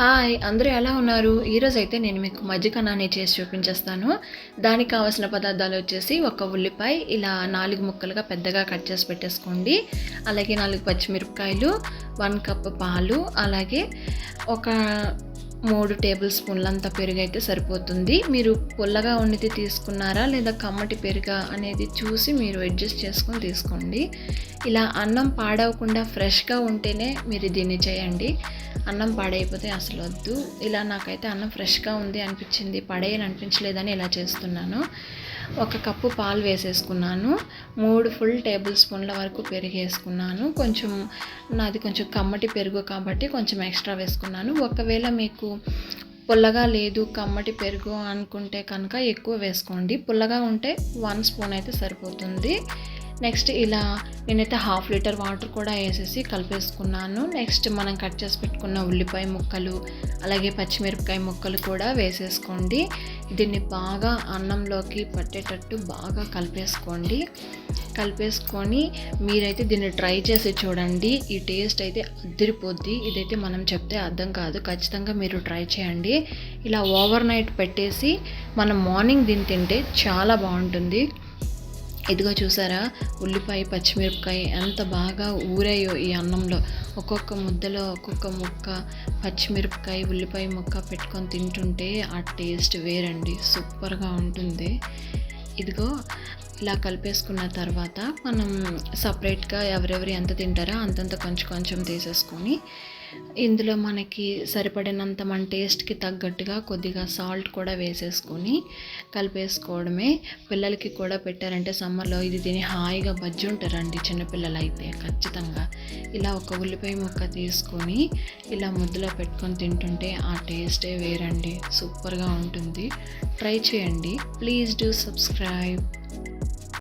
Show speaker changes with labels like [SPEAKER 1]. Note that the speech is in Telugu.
[SPEAKER 1] హాయ్ అందరూ ఎలా ఉన్నారు? ఈరోజు అయితే నేను మీకు మజ్జిగనాన్ని చేసి చూపించేస్తాను. దానికి కావాల్సిన పదార్థాలు వచ్చేసి ఒక ఉల్లిపాయ ఇలా నాలుగు ముక్కలుగా పెద్దగా కట్ చేసి పెట్టేసుకోండి. అలాగే నాలుగు పచ్చిమిరపకాయలు వన్ కప్ పాలు అలాగే ఒక మూడు టేబుల్ స్పూన్లంత పెరుగు అయితే సరిపోతుంది. మీరు పుల్లగా వండితే తీసుకున్నారా లేదా కమ్మటి పెరుగా అనేది చూసి మీరు అడ్జస్ట్ చేసుకొని తీసుకోండి. ఇలా అన్నం పాడవకుండా ఫ్రెష్గా ఉంటేనే మీరు దీన్ని చేయండి. అన్నం పాడైపోతే అసలు వద్దు. ఇలా నాకైతే అన్నం ఫ్రెష్గా ఉంది అనిపించింది పడేయని అనిపించలేదని ఇలా చేస్తున్నాను. ఒక కప్పు పాలు వేసేసుకున్నాను. మూడు ఫుల్ టేబుల్ స్పూన్ల వరకు పెరుగు వేసుకున్నాను కొంచెం నాది కొంచెం కమ్మటి పెరుగు కాబట్టి కొంచెం ఎక్స్ట్రా వేసుకున్నాను. ఒకవేళ మీకు పుల్లగా లేదు కమ్మటి పెరుగు అనుకుంటే కనుక ఎక్కువ వేసుకోండి. పుల్లగా ఉంటే వన్ స్పూన్ అయితే సరిపోతుంది. నెక్స్ట్ ఇలా నేనైతే హాఫ్ లీటర్ వాటర్ కూడా వేసేసి కలిపేసుకున్నాను. నెక్స్ట్ మనం కట్ చేసి పెట్టుకున్న ఉల్లిపాయ ముక్కలు అలాగే పచ్చిమిరపకాయ ముక్కలు కూడా వేసేసుకోండి. దీన్ని బాగా అన్నంలోకి పట్టేటట్టు బాగా కలిపేసుకోండి. కలిపేసుకొని మీరైతే దీన్ని ట్రై చేసి చూడండి. ఈ టేస్ట్ అయితే అదిరిపోద్ది. ఇదైతే మనం చెప్తే అర్థం కాదు. ఖచ్చితంగా మీరు ట్రై చేయండి. ఇలా ఓవర్ నైట్ పెట్టేసి మనం మార్నింగ్ దీన్ని తింటే చాలా బాగుంటుంది. ఇదిగో చూసారా? ఉల్లిపాయ పచ్చిమిరపకాయ ఎంత బాగా ఊరాయో ఈ అన్నంలో. ఒక్కొక్క ముద్దలో ఒక్కొక్క ముక్క పచ్చిమిరపకాయ ఉల్లిపాయ ముక్క పెట్టుకొని తింటుంటే ఆ టేస్ట్ వేరండి. సూపర్గా ఉంటుంది. ఇదిగో ఇలా కలిపేసుకున్న తర్వాత మనం సపరేట్గా ఎవరెవరు ఎంత తింటారో అంతంత కొంచెం కొంచెం తీసేసుకొని ఇందులో మనకి సరిపడినంత మన టేస్ట్కి తగ్గట్టుగా కొద్దిగా సాల్ట్ కూడా వేసేసుకొని కలిపేసుకోవడమే. పిల్లలకి కూడా పెట్టారంటే సమ్మర్లో ఇది తిని హాయిగా బజ్జి ఉంటారండి చిన్నపిల్లలు అయితే ఖచ్చితంగా. ఇలా ఒక ఉల్లిపాయ ముక్క తీసుకొని ఇలా ముద్దలో పెట్టుకొని తింటుంటే ఆ టేస్టే వేరండి. సూపర్గా ఉంటుంది. ట్రై చేయండి. Please do subscribe.